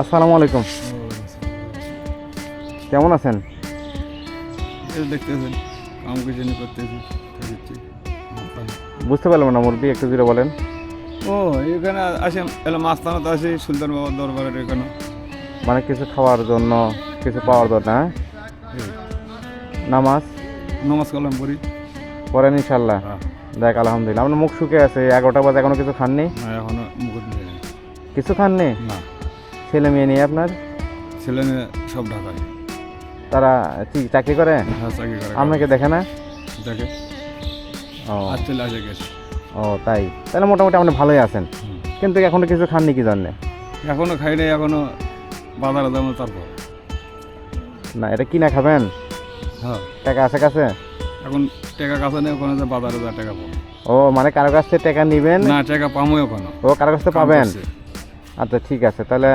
আসসালামু আলাইকুম। কেমন আছেন? এই দেখতেছেন কাম কিছু করতেছি বুঝতে পারলাম না মুরবি একটু জুড়ে বলেন। ও এখানে আসে এলাম মাস্তানা তো আসি সুলতান বাবার দরবারের এখানে। মানে কিছু খাওয়ার জন্য কিছু পাওয়ার জন্য হ্যাঁ? নামাজ? নমাজ কালাম করি পড়েন ইনশাল্লাহ হ্যাঁ। দেখ আলহামদুলিল্লাহ। আপনার মুখ শুকে আছে এগারোটা বাজে এখনও কিছু খাননি? এখনও কিছু খাননি? না। ছেলে মেয়ে নিয়ে আপনার? ছেলে মেয়ে সব ঢাকায়। তারা কি চাকরি করে? হ্যাঁ চাকরি করে। আপনাকে দেখে না? দেখে। ও। আর চলে আসে গেছে। ও তাই। তাহলে মোটামুটি আপনি ভালোই আছেন। কিন্তু এখনও কিছু খাননি কি জন্যে? এখনও খাই নাই এখনও বাজারে দাম তারপর। না এটা কিনা খাবেন? হ্যাঁ। টাকা আছে কাছে? এখন টাকা কাছে নেই ওখানে বাজারে যা টাকা পাবো। ও মানে কারও কাছ থেকে টাকা নিবেন? না টাকা পামো ওখানে ও কারও কাছ থেকে পাবেন? আচ্ছা ঠিক আছে। তাহলে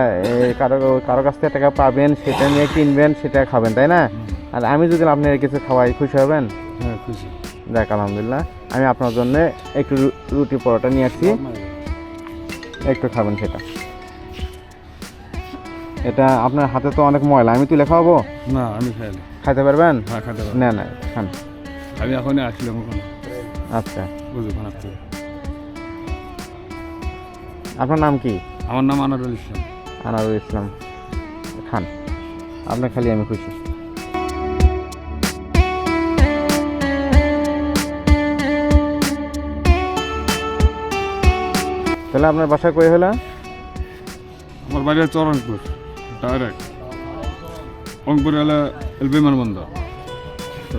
কারও কারও কাছ থেকে টাকা পাবেন সেটা নিয়ে কিনবেন সেটা খাবেন তাই না? আর আমি যদি আপনার কিছু খাওয়াই খুশি হবেন? হ্যাঁ খুশি। দেখ আলহামদুলিল্লাহ আমি আপনার জন্য একটু রুটি পরোটা নিয়ে আসছি। একটু খাবেন সেটা। এটা আপনার হাতে তো অনেক ময়লা। আমি তুলে খাওয়াবো? না আমি খাই খাইতে পারবেন? হ্যাঁ। না না খান। আমি এখনই আসলাম ওখানে। আচ্ছা। আপনার নাম কি? আমার নাম আনারুল ইসলাম। আনারুল ইসলাম খান। আপনার খালি আমি খুশি। তাহলে আপনার বাসা কই হলো? আমার বাড়ি হচ্ছে চরণপুর ডাইরেক্ট রংপুর এল বিমানবন্দর।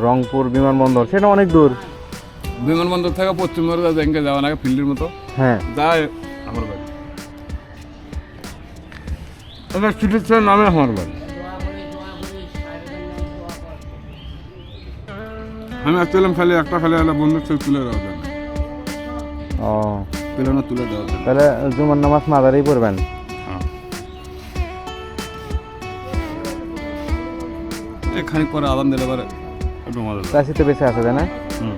রংপুর বিমানবন্দর সেটা অনেক দূর। বিমানবন্দর থেকে পশ্চিমবঙ্গ ব্যাংকে যাওয়া লাগে ফিল্ডের মতো। হ্যাঁ। যায় আমার বাড়ি। এটা চিকিৎসার নামে আমার বাড়ি। আমি আসছিলাম খালি একটা খালি এলে বন্ধুর থেকে তুলে দেওয়া ও। পেলে না তুলে দেওয়া যায় তাহলে জুমার নামাজ মাদারেই পড়বেন। হ্যাঁ। এই খানিক পরে আদান দিলে পরে একটু মজা লাগে। চাষি তো বেঁচে আছে তাই না? হুম।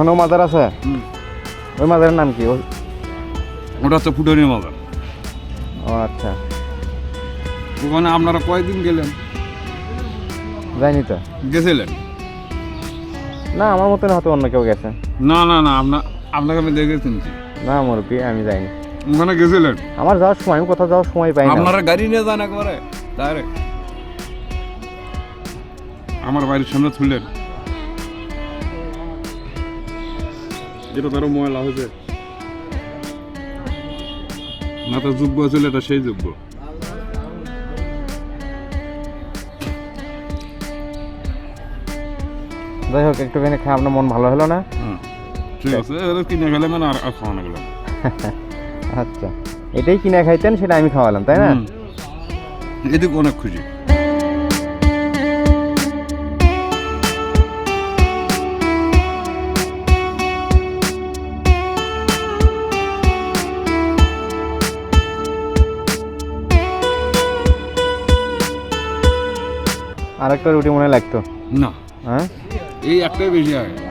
ওখানেও মাদার আছে? ওই মাজারের নাম কি? ওটা হচ্ছে ফুটনি মজা ও আচ্ছা। ওখানে আপনারা কয়দিন গেলেন? যাইনি তো। গেছিলেন? না আমার মতন হয়তো অন্য কেউ গেছে। না না না আপনার আপনাকে আমি দেখেছি না। মুরব্বী আমি যাইনি। ওখানে গেছিলেন? আমার যাওয়ার সময় আমি কোথাও যাওয়ার সময় পাই আপনারা গাড়ি নিয়ে যান একবারে ডাইরেক্ট আমার বাড়ির সামনে তুললেন যেটা তারও ময়লা হয়েছে। না তো যোগ্য ছিল এটা সেই যোগ্য যাই হোক একটুখানি খেয়ে আপনার মন ভালো হলো না? হ্যাঁ ঠিক আছে এটা কিনে গেলে মানে আর আর খাওয়ানো গেলাম আচ্ছা এটাই কিনে খাইতেন সেটা আমি খাওয়ালাম তাই না? এদিকে অনেক খুশি। আর একটা রুটি মনে হয় লাগতো। না। হ্যাঁ? এই একটাই বেশি হয়।